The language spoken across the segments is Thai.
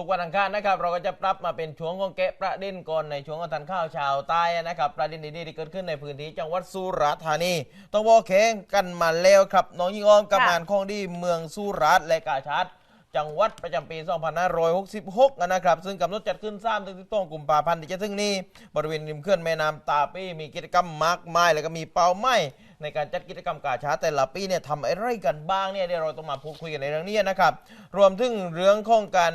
ทุกวันอังคารนะครับ เราก็จะปรับมาเป็นช่วงของแกะประเด็นก่อนในช่วงของทันข้าวชาวใต้นะครับ ประเด็นดีๆที่เกิดขึ้นในพื้นที่จังหวัดสุราษฎร์ธานี ต้องบอกแข่งกันมาแล้วครับน้องยิงออมกับค่ะงานของดีเมืองสุราษฎร์และกาชาดจังหวัดประจำปี 2566 นะครับ ซึ่งกำหนดจัดขึ้น3ถึง12กุมภาพันธ์ที่จะถึงนี้ บริเวณริมเขื่อนแม่น้ำตาปีมีกิจกรรมมากมาย แล้วก็มีเป้าหมายในการจัดกิจกรรมกาชาดแต่ละปีเนี่ยทำอะไรกันบ้างเนี่ยเดี๋ยวเราต้องมาพูดคุยกันในเรื่องนี้นะครับ รวมถึงเรื่องของการ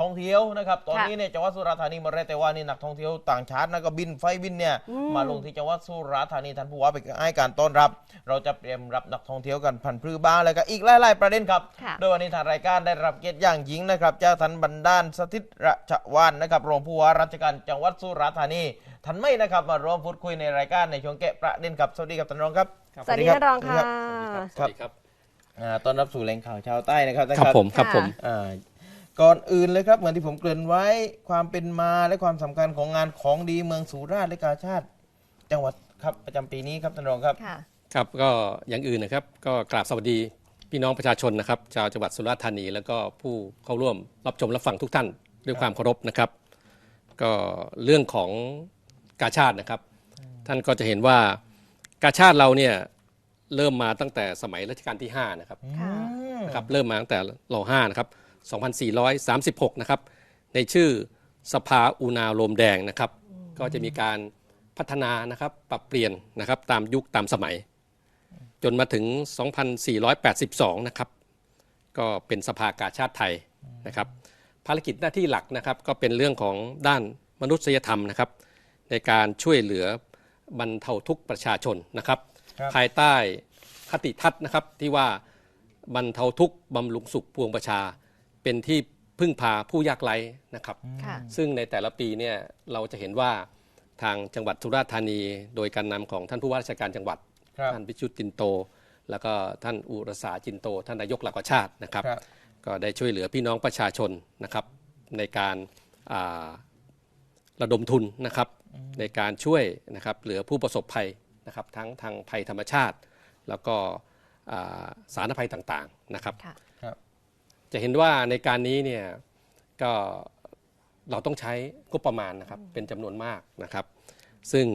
ท่องเที่ยวนะครับตอนนี้เนี่ยจังหวัดสุราษฎร์ธานีมาได้แต่ว่านี่นักท่องเที่ยวต่างชาตินะก็บินไฟบินเนี่ยอืมมาลงที่จังหวัดสุราษฎร์ธานีท่านผู้ว่าไปให้การต้อนรับ เราจะเตรียมรับนักท่องเที่ยวกันพันพรื้บ้างแล้วก็อีกหลายๆประเด็นครับค่ะโดยวันนี้ทางรายการได้รับเกียรติอย่างยิ่งนะครับเจ้าทันบันดาลสถิตระชวานนะครับรองผู้ว่าราชการจังหวัดสุราษฎร์ธานีท่านไม่นะครับมาร่วมพูดคุยในรายการในช่วงแกะประเด็นครับสวัสดีครับท่านรองครับสวัสดีครัท่านรองค่ะสวัสดีครับอ่าต้อนรับสู่แหล่งข่าวชาวใต้นะครับท่านครับผมครับค่ะผมอ่า ก่อนอื่นเลยครับเหมือนที่ผมเกริ่นไว้ความเป็นมาและความสำคัญของงานของดีเมืองสุราษฎร์และกาชาติ จังหวัดครับประจำปีนี้ครับท่านรองครับค่ะครับก็อย่างอื่นนะครับ ก็กราบสวัสดีพี่น้องประชาชนนะครับ ชาวจังหวัดสุราษฎร์ธานี แล้วก็ผู้เข้าร่วมรับชมรับฟังทุกท่านด้วยความเคารพนะครับ ก็เรื่องของกาชาตินะครับ ท่านก็จะเห็นว่ากาชาติเราเนี่ยเริ่มมาตั้งแต่สมัยรัชกาลที่5นะครับค่ะนะครับเริ่มมาตั้งแต่ร5นะครับ 2436 นะครับ ในชื่อสภาอุณาโลมแดงนะครับ ก็จะมีการพัฒนานะครับปรับเปลี่ยนนะครับตามยุคตามสมัย จนมาถึง 2482 นะครับ ก็เป็นสภากาชาติไทยนะครับ ภารกิจหน้าที่หลักนะครับ ก็เป็นเรื่องของด้านมนุษยธรรมนะครับ ในการช่วยเหลือบรรเทาทุกข์ประชาชนนะครับครับภายใต้คติทัศน์นะครับที่ว่าบรรเทาทุกข์บำรุงสุขปวงประชา เป็นที่พึ่งพาผู้ยากไร้นะครับ ค่ะ ซึ่งในแต่ละปีเนี่ยเราจะเห็นว่าทางจังหวัดสุราษฎร์ธานี โดยการนำของท่านผู้ว่าราชการจังหวัด ครับ ท่านพิชุตจินโต แล้วก็ท่านอุรสาจินโต ท่านนายกเหลักประชาตินะครับ ครับ ก็ได้ช่วยเหลือพี่น้องประชาชนนะครับ ในการอ่าระดมทุนนะครับ ในการช่วยนะครับเหลือผู้ประสบภัยนะครับทั้งทางภัยธรรมชาติ แล้วก็อ่าสาธารณภัยต่างๆนะครับ ค่ะครับ จะเห็นว่าในการนี้เนี่ยก็เราต้องใช้งบประมาณนะครับเป็นจำนวนมากนะครับ ซึ่ง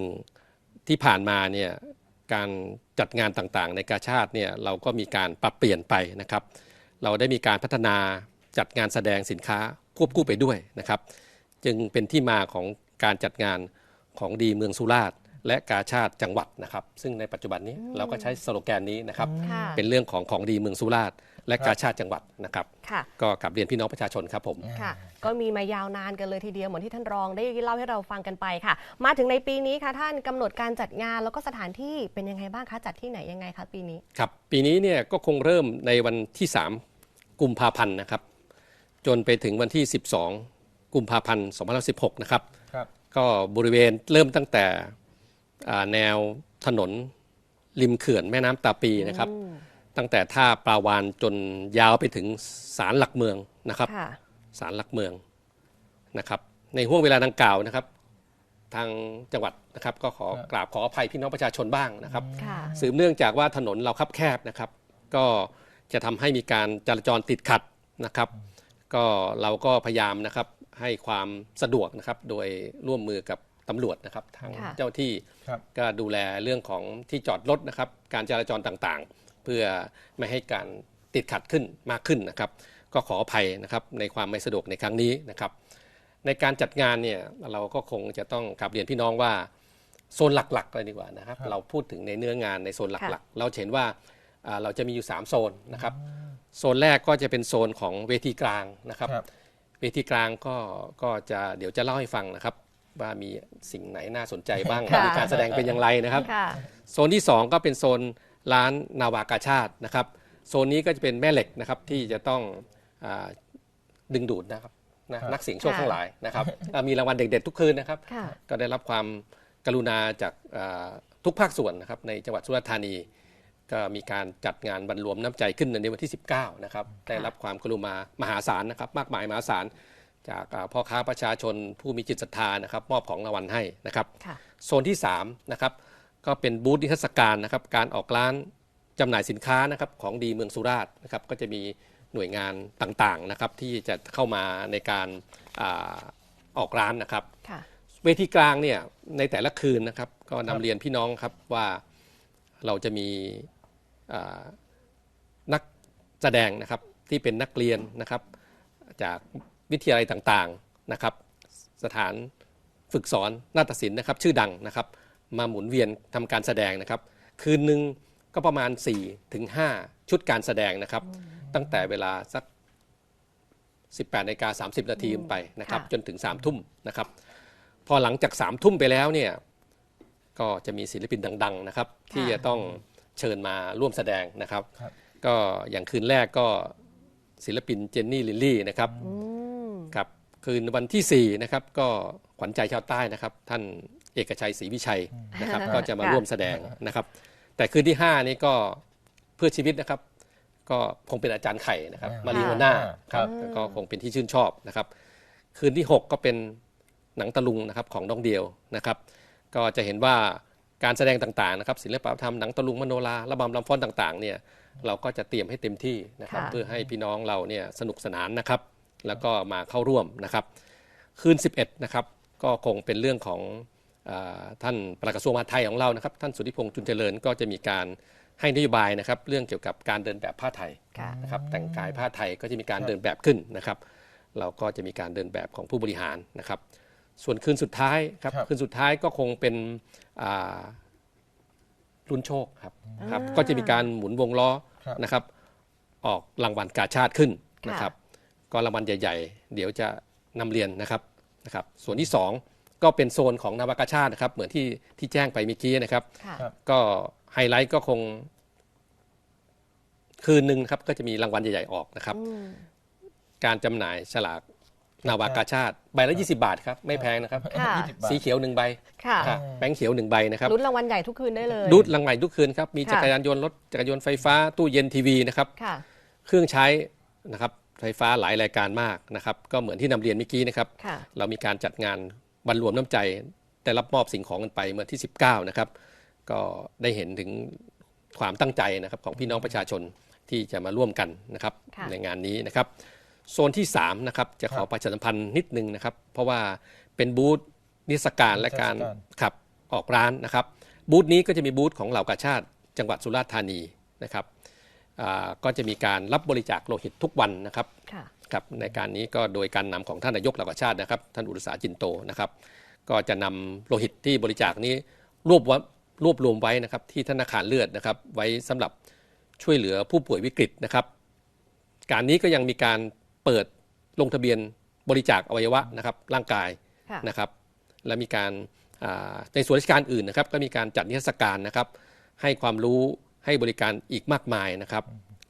ที่ผ่านมาเนี่ยการจัดงานต่างๆ ในกาชาติเนี่ยเราก็มีการปรับเปลี่ยนไปนะครับ เราได้มีการพัฒนาจัดงานแสดงสินค้าควบคู่ไปด้วยนะครับ จึงเป็นที่มาของการจัดงานของดีเมืองสุราษฎร์และกาชาติจังหวัดนะครับ ซึ่งในปัจจุบันนี้เราก็ใช้สโลแกนนี้นะครับค่ะเป็นเรื่องของของดีเมืองสุราษฎร์ และกาชาติจังหวัดนะครับ ค่ะ ก็กลับเรียนพี่น้องประชาชนครับผม ค่ะ ก็มีมายาวนานกันเลยทีเดียว เหมือนที่ท่านรองได้เล่าให้เราฟังกันไปค่ะ มาถึงในปีนี้ค่ะท่านกำหนดการจัดงานแล้วก็สถานที่เป็นยังไงบ้างคะจัดที่ไหนยังไงคะปีนี้ ครับ ปีนี้เนี่ยก็คงเริ่มในวันที่ 3 กุมภาพันธ์นะครับ จนไปถึงวันที่ 12 กุมภาพันธ์2516 นะครับ ครับ ก็บริเวณเริ่มตั้งแต่อ่าแนวถนนริมเขื่อนแม่น้ำตาปีนะครับ ตั้งแต่ท่าปลาวานจนยาวไปถึงศาลหลักเมืองนะครับค่ะศาลหลักเมืองนะครับ ในห่วงเวลาดังกล่าวนะครับ ทางจังหวัดนะครับก็ขอกราบขออภัยพี่น้องประชาชนบ้างนะครับ ค่ะ สืบเนื่องจากว่าถนนเราคับแคบนะครับ ก็จะทำให้มีการจราจรติดขัดนะครับ ก็เราก็พยายามนะครับให้ความสะดวกนะครับ โดยร่วมมือกับตำรวจนะครับ ทางค่ะ เจ้าที่ครับ ก็ดูแลเรื่องของที่จอดรถนะครับ การจราจรต่างๆ เพื่อไม่ให้การติดขัดขึ้นมากขึ้นนะครับ ก็ขออภัยนะครับในความไม่สะดวกในครั้งนี้นะครับ ในการจัดงานเนี่ยเราก็คงจะต้องกลับเรียนพี่น้องว่าโซนหลักๆเลยดีกว่านะครับครับเราพูดถึงในเนื้องานในโซนหค่ะลักๆ เราจะเห็นว่าอ่าเราจะมีอยู่ 3 โซนนะครับโซนแรกก็จะเป็นโซนของเวทีกลางนะครับครับ เวทีกลางก็ก็จะเดี๋ยวจะเล่าให้ฟังนะครับ ว่ามีสิ่งไหนน่าสนใจบ้างค่ะมีการแสดงเป็นอย่างไรนะครับค่ะโซนที่ 2 ก็เป็นโซน ร้านนาวากาชาตินะครับ โซนนี้ก็จะเป็นแม่เหล็กนะครับที่จะต้องอาดึงดูดนะครับนะครับนักเสี่ยงโชคค่ะทั้งหลายนะครับอ่ามีรางวัลเด็ดๆทุกคืนนะครับ ค่ะ ก็ได้รับความกรุณาจากอ่าทุกภาคส่วนนะครับในจังหวัดสุราษฎร์ธานี ก็มีการจัดงานบรรรวมน้ำใจขึ้นในวันที่ 19 นะครับ ได้รับความกรุณามหาศาลนะครับ มากมายมหาศาลจากอ่าพ่อค้าประชาชนผู้มีจิตศรัทธานะครับ มอบของรางวัลให้นะครับ ค่ะ โซนที่3นะครับ ก็เป็นบูธนิทรรศการนะครับการออกร้านจำหน่ายสินค้านะครับของดีเมืองสุราษฎร์นะครับก็จะมีหน่วยงานต่างๆนะครับที่จะเข้ามาในการอาออกร้านนะครับค่ะเวทีกลางเนี่ยในแต่ละคืนนะครับก็นำเรียนพี่น้องครับว่าเราจะมีอ่านักแสดงนะครับที่เป็นนักเรียนนะครับ จากวิทยาลัยต่างๆนะครับ สถานฝึกสอนนาฏศิลป์นะครับ ชื่อดังนะครับ มาหมุนเวียนทำการแสดงนะครับ คืนหนึ่งก็ประมาณ4ถึง5ชุดการแสดงนะครับ ตั้งแต่เวลาสัก 18นาฬิกา30 นาทีไปนะครับค่ะจนถึง3ทุ่มนะครับ พอหลังจาก3ามทุ่มไปแล้วเนี่ยก็จะมีศิลปินดัง ๆ นะครับ ที่จะต้องเชิญมาร่วมแสดงนะครับครับก็อย่างคืนแรกก็ศิลปินเจนนี่ลิลลี่นะครับอืมครับคืนวันที่4นะครับก็ขวัญใจชาวใต้นะครับ ท่าน เอกชัยศรีวิชัยนะครับ ก็จะมาค่ะร่วมแสดงนะครับ แต่คืนที่ 5 นี้ก็เพื่อชีวิตนะครับ ก็คงเป็นอาจารย์ไข่นะครับอ่ามมารีโอน่าครับก็คงเป็นที่ชื่นชอบนะครับ คืนที่ 6 ก็เป็นหนังตะลุงนะครับของน้องเดียวนะครับ ก็จะเห็นว่าการแสดงต่างๆนะครับศิลปะวัฒนธรรมหนังตะลุงมโนราระบำลำฟ้อนต่างๆเนี่ยเราก็จะเตรียมให้เต็มที่นะครับค่ะเพื่อให้พี่น้องเราเนี่ยสนุกสนานนะครับ แล้วก็มาเข้าร่วมนะครับ คืน 11 นะครับ ก็คงเป็นเรื่องของอา ท่านปลัดกระทรวงมหาดไทยของเรานะครับท่านสุทธิพงษ์จุนเจริญก็จะมีการให้นโยบายนะครับเรื่องเกี่ยวกับการเดินแบบผ้าไทยค่ะนะครับแต่งกายผ้าไทยก็จะมีการเดินแบบขึ้นนะครับ เราก็จะมีการเดินแบบของผู้บริหารนะครับ ส่วนคืนสุดท้ายครับครับคืนสุดท้ายก็คงเป็นอ่าลุ้นโชคครับครับอ่าก็จะมีการหมุนวงล้อครับนะครับออกรางวัลกาชาติขึ้นค่ะนะครับ ก็รางวัลใหญ่ ๆ เดี๋ยวจะนำเรียนนะครับนะครับ ส่วนที่2 ก็เป็นโซนของนาวากาชาตินะครับ เหมือนที่ที่แจ้งไปเมื่อกี้นะครับค่ะครับ ก็ไฮไลท์ก็คง คืนหนึ่งครับ ก็จะมีรางวัลใหญ่ๆออกนะครับ อืม การจำหน่ายฉลากนาวากาชาติใบละ20 บาทครับ ไม่แพงนะครับ ค่ะ ยี่สิบบาท สีเขียวหนึ่งใบค่ะครับแบงค์เขียวหนึ่งใบนะครับ ลุ้นรางวัลใหญ่ทุกคืนได้เลย รูดรางวัลทุกคืนครับ มีค่ะ จักรยานยนต์รถจักรยานยนต์ไฟฟ้าตู้เย็นทีวีนะครับ ค่ะ เครื่องใช้นะครับไฟฟ้าหลายรายการมากนะครับ ก็เหมือนที่นำเรียนเมื่อกี้นะครับ ค่ะ เรามีการจัดงาน บรรรวมน้ำใจได้รับมอบสิ่งของกันไปเมื่อที่ 19 นะครับ ก็ได้เห็นถึงความตั้งใจนะครับของพี่น้องประชาชนที่จะมาร่วมกันนะครับค่ะในงานนี้นะครับ โซนที่3นะครับจะขอประชาสัมพันธ์นิดนึงนะครับ เพราะว่าเป็นบูธนิทรรศการและการนิทรรศการขับออกร้านนะครับบูธนี้ก็จะมีบูธของเหล่ากาชาติจังหวัดสุราษฎร์ธานีนะครับอ่าก็จะมีการรับบริจาคโลหิตทุกวันนะครับ ครับในการนี้ก็โดยการนำของท่านนายกเหล่ากาชาตินะครับ ท่านอุตสาหจินโตนะครับ ก็จะนำโลหิตที่บริจาคนี้รวบรวบรวมไว้นะครับที่ธนาคารเลือดนะครับ ไว้สำหรับช่วยเหลือผู้ป่วยวิกฤตนะครับ การนี้ก็ยังมีการเปิดลงทะเบียนบริจาคอวัยวะนะครับร่างกายนะครับ และมีการในส่วนราชการอื่นนะครับ ก็มีการจัดนิทรรศการนะครับ ให้ความรู้ให้บริการอีกมากมายนะครับ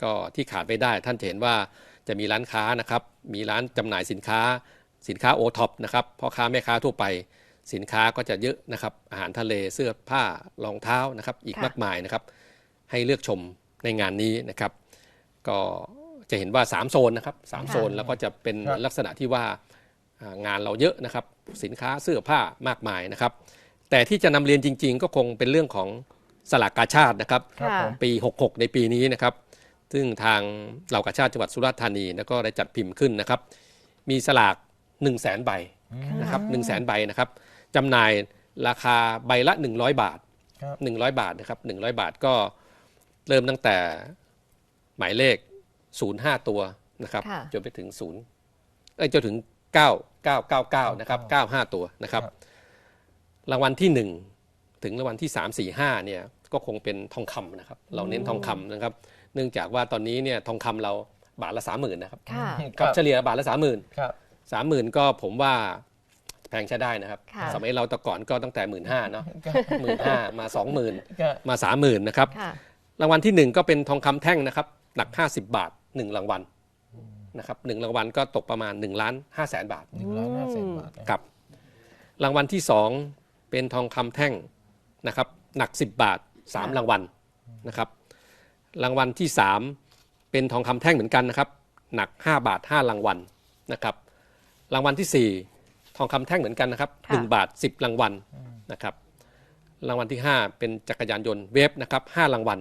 ก็ที่ขาดไม่ได้ท่านจะเห็นว่า จะมีร้านค้านะครับ มีร้านจำหน่ายสินค้า สินค้าโอท็อปนะครับพ่อค้าแม่ค้าทั่วไป สินค้าก็จะเยอะนะครับ อาหารทะเลเสื้อผ้ารองเท้านะครับ อีกค่ะมากมายนะครับ ให้เลือกชมในงานนี้นะครับ ก็จะเห็นว่า 3 โซนนะครับสามค่ะโซนแล้วก็จะเป็นครับลักษณะที่ว่าอ่างานเราเยอะนะครับ สินค้าเสื้อผ้ามากมายนะครับ แต่ที่จะนำเรียนจริง ๆ ก็คงเป็นเรื่องของสลากกาชาตินะครับครับค่ะผมปี 66 ในปีนี้นะครับ ซึ่งทางเหล่ากาชาติจังหวัดสุราษฎร์ธานีแล้วก็ได้จัดพิมพ์ขึ้นนะครับ มีสลาก 1 0 0 0 0แสนใบนะครับ1 0 0 0 0แสนใบนะครับจำหน่ายราคาใบละ 100 บาทครับ100 บาทนะครับ100 บาทก็เริ่มตั้งแต่หมายเลข 05 ตัวนะครับค่ะจนไปถึง0เอ้ยจนถึง 9 9 9 9นะครับ95 ตัวนะครับครับรางวัลที่ 1 ถึงรางวัลที่ 3 4 5เนี่ยก็คงเป็นทองคำนะครับ เราเน้นทองคำนะครับ เนื่องจากว่าตอนนี้เนี่ยทองคำเราบาทละ30,000นะครับค่ะครับเฉลี่ยบาทละ30,000ครับ30,000ก็ผมว่าแพงใช้ได้นะครับ ค่ะ สมัยเราแต่ก่อนก็ตั้งแต่1 5ื่นเนาะหมื่นห้ามา20,000ก็มา30,000นะครับ ค่ะ รางวัลที่1ก็เป็นทองคำแท่งนะครับ หนัก 50 บาท1รางวัลนะครับหนึ่งรางวัลก็ตกประมาณ1ล้าน5แสนบาทหนึ่งล้านห้าแสนบาทนะ ครับ รางวัลที่2เป็นทองคำแท่งนะครับ หนัก 10 บาท 3 รางวัลนะครับ รางวัลที่ 3 เป็นทองคำแท่งเหมือนกันนะครับ หนัก 5 บาท 5 รางวัลนะครับ รางวัลที่ 4 ทองคำแท่งเหมือนกันนะครับค่ะ1บาท 10 รางวัลนะครับ รางวัลที่ 5 เป็นจักรยานยนต์เวฟนะครับ5รางวัล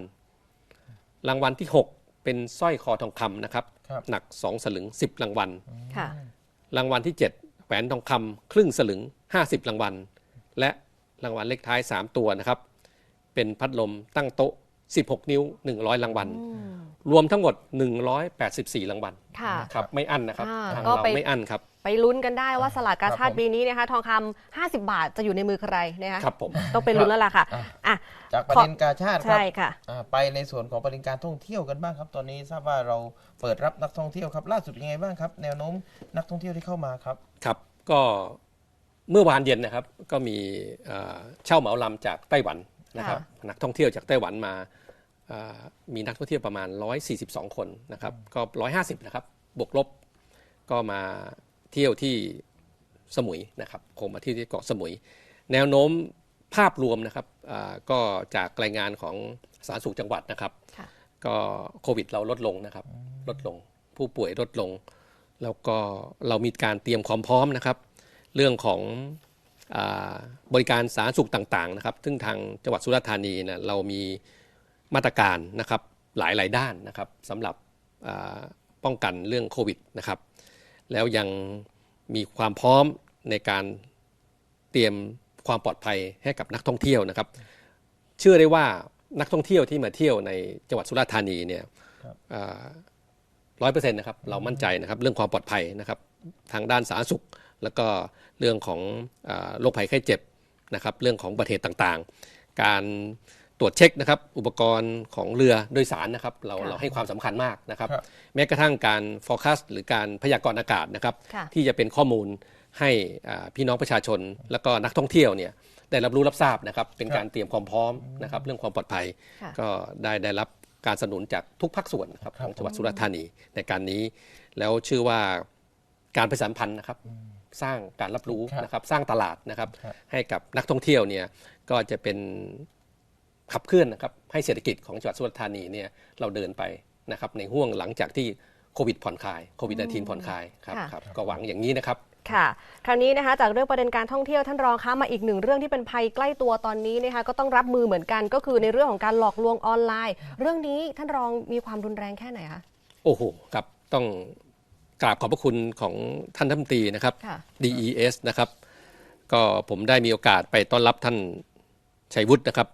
รางวัลที่ 6 เป็นสร้อยคอทองคำนะครับครับหนัก 2 สลึง 10 รางวัลค่ะรางวัลที่ 7 แหวนทองคำครึ่งสลึง 50 รางวัล และรางวัลเลขท้าย 3 ตัวนะครับ เป็นพัดลมตั้งโต๊ะ 16 นิ้ว 100 รางวัล รวมทั้งหมด 184 รางวัลค่ะครับไม่อั้นนะครับอ่าทางก็เราไปไม่อั้นครับ ไปลุ้นกันได้ว่าสลากกาชาติครับผมปีนี้นะคะทองคำ50 บาทจะอยู่ในมือใครนะคะครับผมต้องไปลุ้นแล้วล่ะค่ะอะอะจากประเด็นกาชาติครับใช่ค่ะอ่าไปในส่วนของประเด็นการท่องเที่ยวกันบ้างครับ ตอนนี้ทราบว่าเราเปิดรับนักท่องเที่ยวครับ ล่าสุดยังไงบ้างครับ แนวโน้มนักท่องเที่ยวที่เข้ามาครับครับก็เมื่อวานเย็นนะครับก็มีเอ่อเช่าเหมาลำจากไต้หวันนะครับนักท่องเที่ยวจากไต้หวันมาเอ่อ มีนักท่องเที่ยวประมาณ 142 คนนะครับก็ 150 นะครับ บวกลบก็มาเที่ยวที่สมุยนะครับคงมาเที่ยวที่เกาะสมุย แนวโน้มภาพรวมนะครับอ่าก็จากรายงานของสาธารณสุขจังหวัดนะครับค่ะก็โควิดเราลดลงนะครับ ลดลงผู้ป่วยลดลง แล้วก็เรามีการเตรียมความพร้อมนะครับ เรื่องของอาบริการสาธารณสุขต่างๆนะครับ ซึ่งทางจังหวัดสุราษฎร์ธานีนะเรามี มาตรการนะครับหลายๆด้านนะครับสำหรับอ่าป้องกันเรื่องโควิดนะครับ แล้วยังมีความพร้อมในการเตรียมความปลอดภัยให้กับนักท่องเที่ยวนะครับ เชื่อได้ว่านักท่องเที่ยวที่มาเที่ยวในจังหวัดสุราษฎร์ธานีเนี่ยครับร้อยเปอร์เซ็นต์นะครับเรามั่นใจนะครับเรื่องความปลอดภัยนะครับทางด้านสาธารณสุข แล้วก็เรื่องของอาโรคภัยไข้เจ็บนะครับ เรื่องของอุบัติเหตุต่างๆ การ ตรวจเช็คนะครับอุปกรณ์ของเรือโดยสารนะครับเราค่ะเราให้ความสำคัญมากนะครับครับ แม้กระทั่งการ forecast หรือการพยากรณ์อากาศนะครับค่ะที่จะเป็นข้อมูลให้อ่าพี่น้องประชาชน แล้วก็นักท่องเที่ยวเนี่ยได้รับรู้รับทราบนะครับ เป็นการเตรียมความพร้อมนะครับ เรื่องความปลอดภัยค่ะก็ได้ได้รับการสนับสนุนจากทุกภาคส่วนนะครับครัขบองจังหวัดสุราษฎร์ธานีในการนี้ แล้วเชื่อว่าการประชาสัมพันธ์นะครับ สร้างการรับรู้ครับนะครับ สร้างตลาดนะครับครับ ให้กับนักท่องเที่ยวเนี่ยก็จะเป็น ขับเคลื่อนนะครับให้เศรษฐกิจของจังหวัดสุราษฎร์ธานีเนี่ยเราเดินไปนะครับในห่วงหลังจากที่โควิดผ่อนคลายโควิด -19 ผ่อนคลายครับค่ะครับก็หวังอย่างนี้นะครับค่ะคราวนี้นะคะจากเรื่องประเด็นการท่องเที่ยวท่านรองคะมาอีกหนึ่งเรื่องที่เป็นภัยใกล้ตัวตอนนี้นะคะก็ต้องรับมือเหมือนกันก็คือในเรื่องของการหลอกลวงออนไลน์ เรื่องนี้ท่านรองมีความรุนแรงแค่ไหนคะโอ้โหครับต้องกราบขอบพระคุณของท่านรัฐมนตรีนะครับค่ะ DES นะครับ ก็ผมได้มีโอกาสไปต้อนรับท่านชัยวุฒินะครับ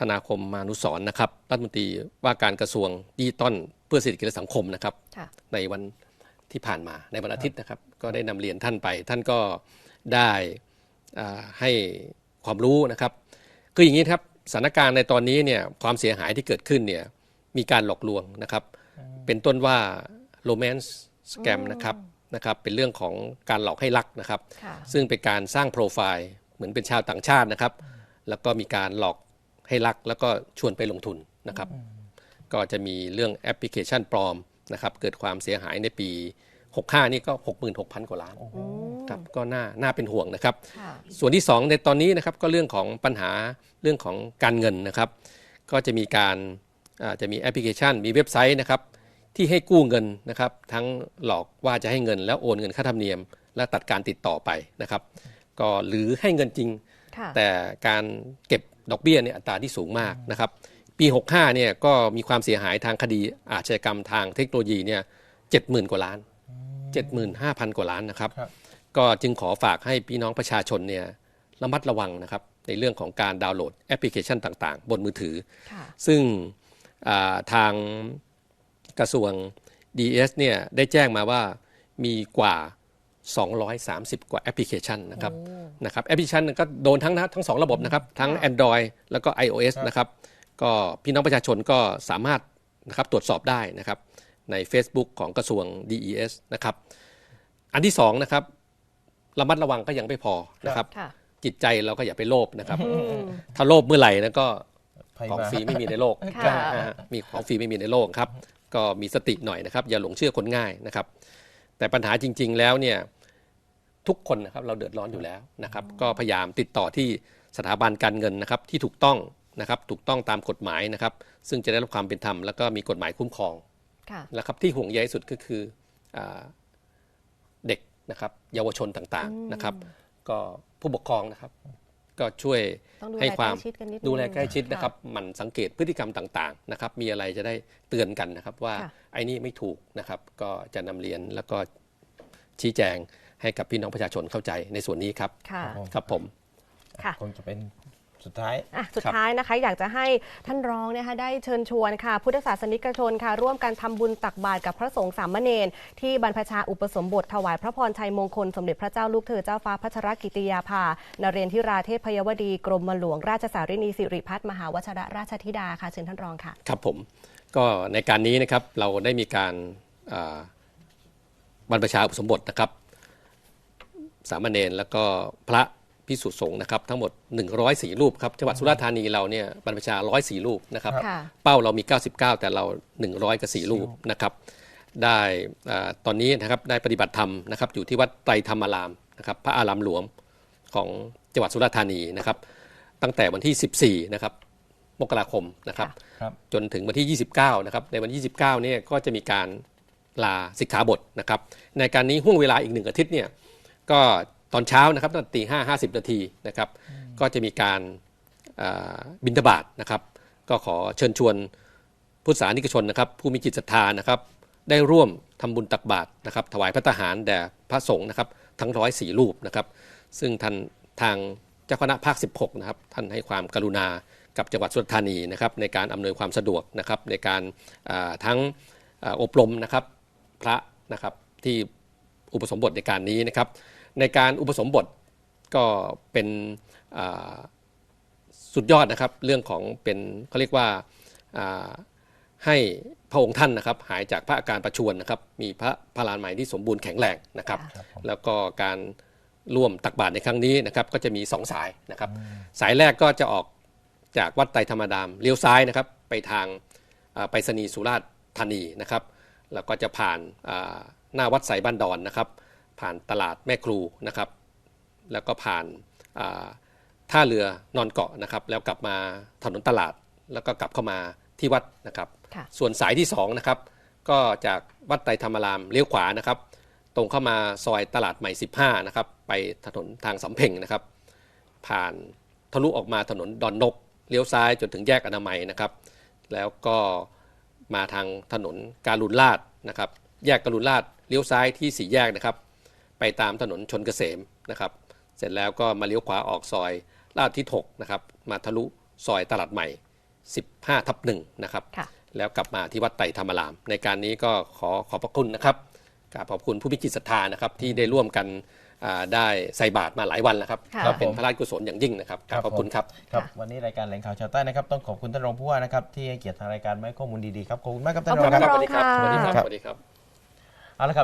ธนาคมมานุสรณ์นะครับรัฐมนตรีว่าการกระทรวงดิจิตอลเพื่อเศรษฐกิจและสังคมนะครับค่ะในวันที่ผ่านมาในวันอาทิตย์นะครับ ก็ได้นำเรียนท่านไป ท่านก็ได้อ่าให้ความรู้นะครับ คืออย่างนี้ครับสถานการณ์ในตอนนี้เนี่ยความเสียหายที่เกิดขึ้นเนี่ยมีการหลอกลวงนะครับ เป็นต้นว่า romance scam นะครับนะครับเป็นเรื่องของการหลอกให้รักนะครับค่ะซึ่งเป็นการสร้างโปรไฟล์เหมือนเป็นชาวต่างชาตินะครับ แล้วก็มีการหลอก ให้รักแล้วก็ชวนไปลงทุนนะครับ ก็จะมีเรื่องแอปพลิเคชันปลอมนะครับเกิดความเสียหายในปี 65 นี่ก็ 66,000 กว่าล้านครับก็น่าน่าเป็นห่วงนะครับค่ะส่วนที่ 2 ในตอนนี้นะครับก็เรื่องของปัญหาเรื่องของการเงินนะครับ ก็จะมีการอ่าจะมีแอปพลิเคชันมีเว็บไซต์นะครับที่ให้กู้เงินนะครับ ทั้งหลอกว่าจะให้เงินแล้วโอนเงินค่าธรรมเนียม และตัดการติดต่อไปนะครับ ก็หรือให้เงินจริงค่ะแต่การเก็บ ดอกเบี้ยเนี่ยอัตราที่สูงมากนะครับ ปี 65เนี่ยก็มีความเสียหายทางคดีอาชญากรรมทางเทคโนโลยีเนี่ย70,000กว่าล้าน75,000กว่าล้านนะครับครับ ก็จึงขอฝากให้พี่น้องประชาชนเนี่ยระมัดระวังนะครับในเรื่องของการดาวน์โหลดแอปพลิเคชันต่างๆ บนมือถือค่ะซึ่งอ่าทางกระทรวง DS เนี่ยได้แจ้งมาว่ามีกว่า 230 กว่าแอปพลิเคชันนะครับนะครับแอปพลิเคชันก็โดนทั้งนะทั้งสองระบบนะครับ ทั้งค่ะ Android แล้วก็ iOS ครับนะครับก็พี่น้องประชาชนก็สามารถนะครับตรวจสอบได้นะครับใน Facebook ของกระทรวง DES นะครับอันที่สองนะครับระมัดระวังก็ยังไม่พอนะครับค่ะจิตใจเราก็อย่าไปโลภนะครับอืมถ้าโลภเมื่อไหร่นะก็ภัยของมาฟรีไม่มีในโลกค่ะนะฮะมีของฟรีไม่มีในโลกครับก็มีสติหน่อยนะครับ อย่าหลงเชื่อคนง่ายนะครับ แต่ปัญหาจริง ๆ แล้วเนี่ยทุกคนนะครับเราเดือดร้อนอยู่แล้วนะครับก็พยายามติดต่อที่สถาบันการเงินนะครับที่ถูกต้องนะครับถูกต้องตามกฎหมายนะครับ ซึ่งจะได้รับความเป็นธรรมแล้วก็มีกฎหมายคุ้มครองค่ะนะครับที่ห่วงใยที่สุดก็คืออาเด็กนะครับเยาวชนต่างๆนะครับ ก็ผู้ปกครองนะครับ ก็ช่วยต้องดูแลให้ความใกล้ชิดกันนิดนึงดูแลใกล้ชิดค่ะนะครับหมันสังเกตพฤติกรรมต่างๆนะครับมีอะไรจะได้เตือนกันนะครับว่าค่ะไอ้นี่ไม่ถูกนะครับก็จะนำเรียนแล้วก็ชี้แจงให้กับพี่น้องประชาชนเข้าใจในส่วนนี้ครับค่ะครับผมค่ะคงจะเป็น สุดท้ายอะสุดครับท้ายนะคะอยากจะให้ท่านรองเนะคะได้เชิญชวนค่ะ พุทธศาสนิกชนค่ะ ร่วมกันทำบุญตักบาตรกับพระสงฆ์สามเณรที่บรรพชาอุปสมบทถวายพระพรชัยมงคลสมเด็จพระเจ้าลูกเธอเจ้าฟ้าพัชรกิติยาภานเรนทิราเทพยวดีกรมหลวงราชสารินีสิริพัฒน์มหาวชรราชธิดาค่ะเชิญท่านรองค่ะ ครับผมก็ในการนี้นะครับเราได้มีการอ่าบรรพชาอุปสมบทนะครับ สามเณรแล้วก็พระ พิสุสงฆ์นะครับทั้งหมด 104 รูปครับจังหวัดสุราษฎร์ธานีเราเนี่ยบรรพชา 104 รูปนะครับ ค่ะเป้าเรามี 99 แต่เรา 100กับ4รูปนะครับ ได้อ่าตอนนี้นะครับได้ปฏิบัติธรรมนะครับอยู่ที่วัดไตรธรรมารามนะครับพระอารามหลวงของจังหวัดสุราษฎร์ธานีนะครับ ตั้งแต่วันที่ 14 นะครับมกราคมนะครับ ครับ จนถึงวันที่ 29 นะครับ ในวันที่29 เนี่ยก็จะมีการลาสิกขาบทนะครับ ในการนี้ห่วงเวลาอีกหนึ่งอาทิตย์เนี่ยก็ ตอนเช้านะครับตั้งแต่ตีห้าห้าสิบนาทีนะครับ ก็จะมีการอ่าบิณฑบาตนะครับ ก็ขอเชิญชวนพุทธศาสนิกชนนะครับ ผู้มีจิตศรัทธานะครับ ได้ร่วมทำบุญตักบาตรนะครับ ถวายพระทหารแด่พระสงฆ์นะครับ ทั้งร้อยสี่รูปนะครับ ซึ่งท่านทางเจ้าคณะภาค 16 นะครับ ท่านให้ความกรุณากับจังหวัดสุราษฎร์ธานีนะครับ ในการอำนวยความสะดวกนะครับ ในการอ่าทั้งอ่าอบรมนะครับพระนะครับที่อุปสมบทในการนี้นะครับ ในการอุปสมบทก็เป็นอ่าสุดยอดนะครับ เรื่องของเป็นเขาเรียกว่าอ่าให้พระองค์ท่านนะครับ หายจากพระอาการประชวรนะครับ มีพระพลานใหม่ที่สมบูรณ์แข็งแรงนะครับครับผมแล้วก็การร่วมตักบาตรในครั้งนี้นะครับ ก็จะมี 2 สายนะครับ สายแรกก็จะออกจากวัดไตรธรรมดามเลี้ยวซ้ายนะครับ ไปทางอ่าไปรษณีย์สุราษฎร์ธานีนะครับ แล้วก็จะผ่านอ่าหน้าวัดไสบ้านดอนนะครับ ผ่านตลาดแม่ครูนะครับ แล้วก็ผ่านอ่าท่าเรือนอนเกาะนะครับ แล้วกลับมาถนนตลาดแล้วก็กลับเข้ามาที่วัดนะครับค่ะส่วนสายที่2นะครับก็จากวัดไตรธรรมารามเลี้ยวขวานะครับ ตรงเข้ามาซอยตลาดใหม่ 15นะครับไปถนนทางสำเพ็งนะครับ ผ่านทะลุออกมาถนนดอนนกเลี้ยวซ้ายจนถึงแยกอนามัยนะครับ แล้วก็มาทางถนนการุณราษฎร์นะครับ แยกการุณราษฎร์เลี้ยวซ้ายที่สี่แยกนะครับ ไปตามถนนชนเกษมนะครับ เสร็จแล้วก็มาเลี้ยวขวาออกซอยลาดที่6นะครับ มาทะลุซอยตลาดใหม่ 15 ทับหนึ่งนะครับค่ะแล้วกลับมาที่วัดไตรธรรมาราม ในการนี้ก็ขอขอบพระคุณนะครับกราบขอบคุณผู้มีจิตศรัทธานะครับที่ได้ร่วมกันอ่าได้ใส่บาตรมาหลายวันแล้วครับค่ะก็เป็นพระราชกุศลอย่างยิ่งนะครับกราบขอบคุณครับครับค่ะวันนี้รายการแหล่งข่าวชาวใต้นะครับต้องขอบคุณท่านรองผู้ว่านะครับที่ให้เกียรติทางรายการมาให้ข้อมูลดีๆครับขอบคุณมากครับขท่าอบนรคุอณงครับท่านรองสวัสดีครับค่ะสวัสดีครับเอาละครับ